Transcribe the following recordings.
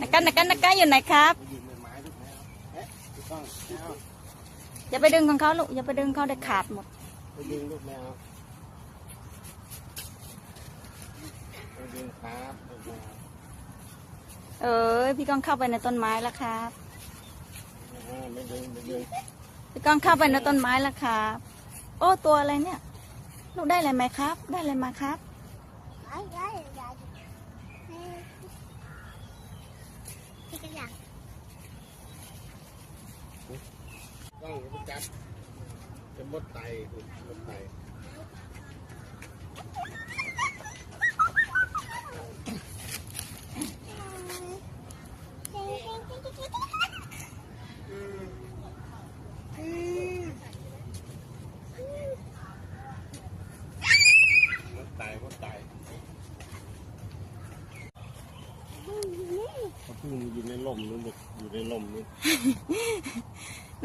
นักกันนักกันนักกันอยู่ไหนครับอย่าไปดึงของเขาลูกอย่าไปดึงเขาได้ขาดหมดไปดึงลูกแมวไปดึงครับเออพี่ก้องเข้าไปในต้นไม้แล้วครับไม่ดึงไม่ดึงพี่ก้องเข้าไปในต้นไม้แล้วครับ โอ้ตัวอะไรเนี่ย ลูกได้อะไรไหมครับ ได้อะไรมาครับ ต้องจับจะมดไตลูกมดไต มดไตมดไตเขาเพิ่งอยู่ในลมนู่นลูกอยู่ในลมนู่น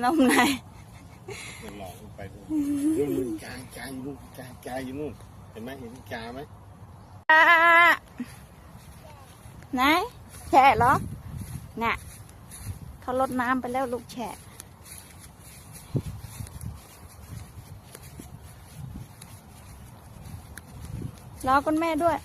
ลมไหนจะหลอกลงไปดูนู่นนู่นกากาอยู่นู่นกากาอยู่นู่นเห็นไหมเห็นกาไหมอ่าไหนแฉะเหรอน่ะเขาลดน้ำไปแล้วลูกแฉะรอคุณแม่ด้วย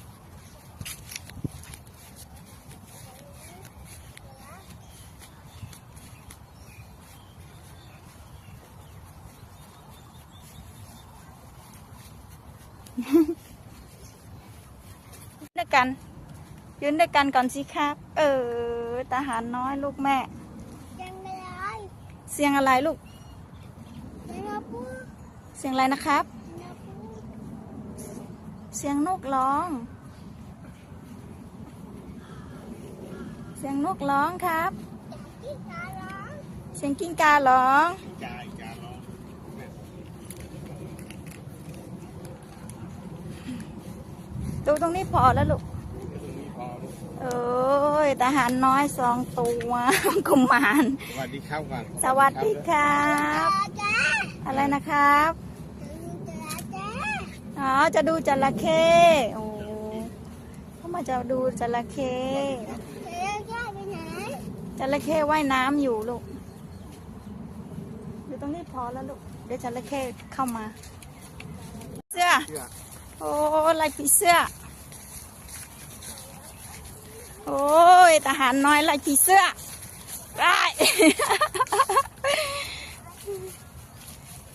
ด้วยกัน ยืนด้วยกันก่อนสิครับ เออทหารน้อยลูกแม่ Chân đây rồi เสียงอะไรลูก Chân nó bú เสียงอะไรนะครับ Nó bú เสียงนกร้อง เสียงนกร้องครับ Cái cả đó เสียงกิ้งการ้องกาอีกาลอง ดูตรงนี้พอแล้วลูกตรงนี้พอลูกเอ้ยทหารน้อยสองตัวกุมารสวัสดีครับก่อนสวัสดีครับ Cha cha อะไรนะครับ Cha cha อ๋อจะดูจระเข้โอ้เขามาจะดูจระเข้ Cha cha đi nè จระเข้ว่ายน้ำอยู่ลูกอยู่ตรงนี้พอแล้วลูกเดี๋ยวจระเข้เข้ามา เสื้อเชื่อโอ้ลายผีเสื้อ โอ้ยทหารน้อยลายผีเสื้อได้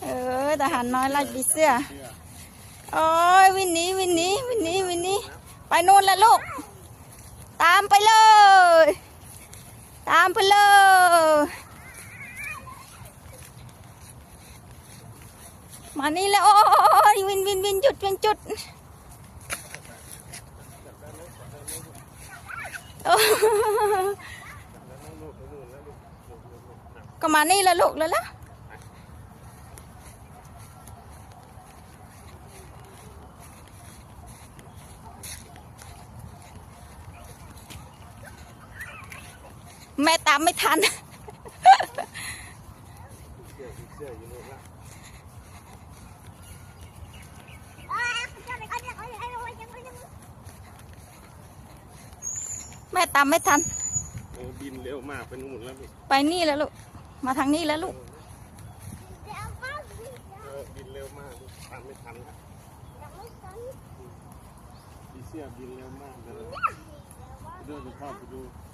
เออทหารน้อยลายผีเสื้อเชื่อโอ้ยวินนี้วินนี้วินนี้วินนี้ไปนู่นแล้วลูก ตามไปเลย ตามไปเลยมานี่แล้วโอ้ยวินวินวินหยุดวินจุดโอ้ ก็มานี่แล้วลูกแล้วล่ะแม่ตามไม่ทัน เชื่อเชื่ออยู่นู่นละ À, cha mày coi nè, coi nè, ai rồi, chân coi chân แม่ตามไม่ทัน โอ้บินเร็วมากไปนู่นแล้วลูกไปนี่แล้วลูก มาทางนี้แล้วลูก Để ông có gì เออบินเร็วมากลูกตามไม่ทันละ Đừng có sân ผีเสื้อบินเร็วมากเลยเดินไปเข้าไปดู Cha